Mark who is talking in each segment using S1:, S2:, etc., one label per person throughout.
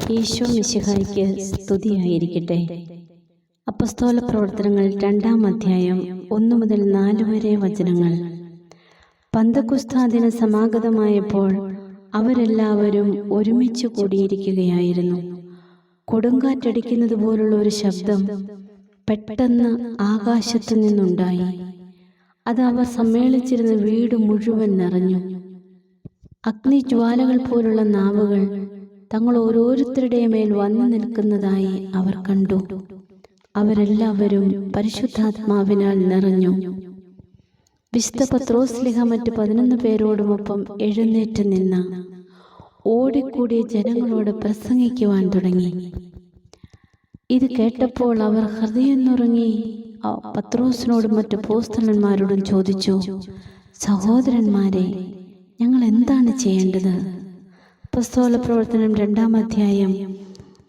S1: ഈശോ മിശിഹായ്ക്ക് സ്തുതിയായിരിക്കട്ടെ. അപ്പസ്തോല പ്രവർത്തനങ്ങൾ രണ്ടാം അധ്യായം ഒന്നു മുതൽ നാല് വരെ വചനങ്ങൾ. പന്തക്കുസ്താദിന് സമാഗതമായപ്പോൾ അവരെല്ലാവരും ഒരുമിച്ച് കൂടിയിരിക്കുകയായിരുന്നു. കൊടുങ്കാറ്റടിക്കുന്നത് പോലുള്ള ഒരു ശബ്ദം പെട്ടെന്ന് ആകാശത്തു നിന്നുണ്ടായി. അത് അവർ സമ്മേളിച്ചിരുന്ന വീട് മുഴുവൻ നിറഞ്ഞു. അഗ്നിജ്വാലകൾ പോലുള്ള നാവുകൾ തങ്ങൾ ഓരോരുത്തരുടെ മേൽ വന്നു നിൽക്കുന്നതായി അവർ കണ്ടു. അവരെല്ലാവരും പരിശുദ്ധാത്മാവിനാൽ നിറഞ്ഞു. വിശുദ്ധ പത്രോസ്ലിഹ മറ്റ് പതിനൊന്ന് പേരോടുമൊപ്പം എഴുന്നേറ്റ് നിന്ന് ഓടിക്കൂടിയ ജനങ്ങളോട് പ്രസംഗിക്കുവാൻ തുടങ്ങി. ഇത് കേട്ടപ്പോൾ അവർ ഹൃദയം നുറങ്ങി പത്രോസിനോടും മറ്റു പോസ്തലന്മാരോടും ചോദിച്ചു സഹോദരന്മാരെ ഞങ്ങൾ എന്താണ് ചെയ്യേണ്ടത്? പുസ്തക പ്രവർത്തനം രണ്ടാം അധ്യായം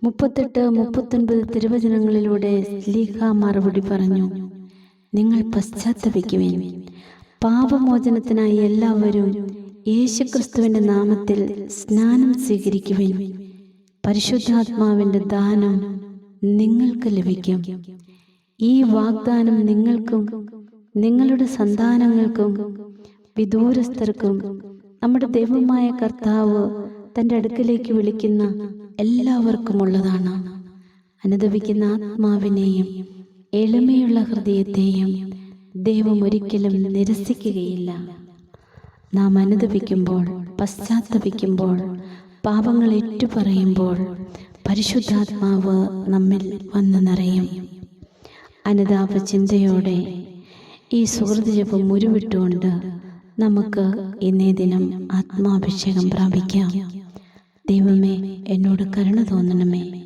S1: മുപ്പത്തെട്ട് മുപ്പത്തൊൻപത് തിരുവചനങ്ങളിലൂടെ ലീഹ മറുപടി പറഞ്ഞു. നിങ്ങൾ പശ്ചാത്തപിക്കുവിൻ. പാപമോചനത്തിനായി എല്ലാവരും യേശുക്രിസ്തുവിന്റെ നാമത്തിൽ സ്നാനം സ്വീകരിക്കുവേ പരിശുദ്ധാത്മാവിന്റെ ദാനം നിങ്ങൾക്ക് ലഭിക്കും. ഈ വാഗ്ദാനം നിങ്ങൾക്കും നിങ്ങളുടെ സന്താനങ്ങൾക്കും വിദൂരസ്ഥർക്കും നമ്മുടെ ദൈവമായ കർത്താവ് തന്റെ അടുക്കലേക്ക് വിളിക്കുന്ന എല്ലാവർക്കുമുള്ളതാണ്. അനുദപിക്കുന്ന ആത്മാവിനെയും എളിമയുള്ള ഹൃദയത്തെയും ദൈവം ഒരിക്കലും നിരസിക്കുകയില്ല. നാം അനുദപിക്കുമ്പോൾ പശ്ചാത്തപിക്കുമ്പോൾ പാപങ്ങൾ ഏറ്റുപറയുമ്പോൾ പരിശുദ്ധാത്മാവ് നമ്മിൽ വന്നു നിറയും. അനുതാപ ചിന്തയോടെ ഈ സുഹൃത്ത് ജപം ഉരുവിട്ടുകൊണ്ട് നമുക്ക് ഇന്നേ ദിനം ആത്മാഭിഷേകം പ്രാപിക്കാം. ദൈവമേ എന്നോട് കരുണ തോന്നണമേ.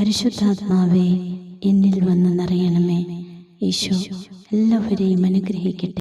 S1: പരിശുദ്ധാത്മാവേ എന്നിൽ വന്ന് നിറയണമേ. ഈശോ എല്ലാവരെയും അനുഗ്രഹിക്കട്ടെ.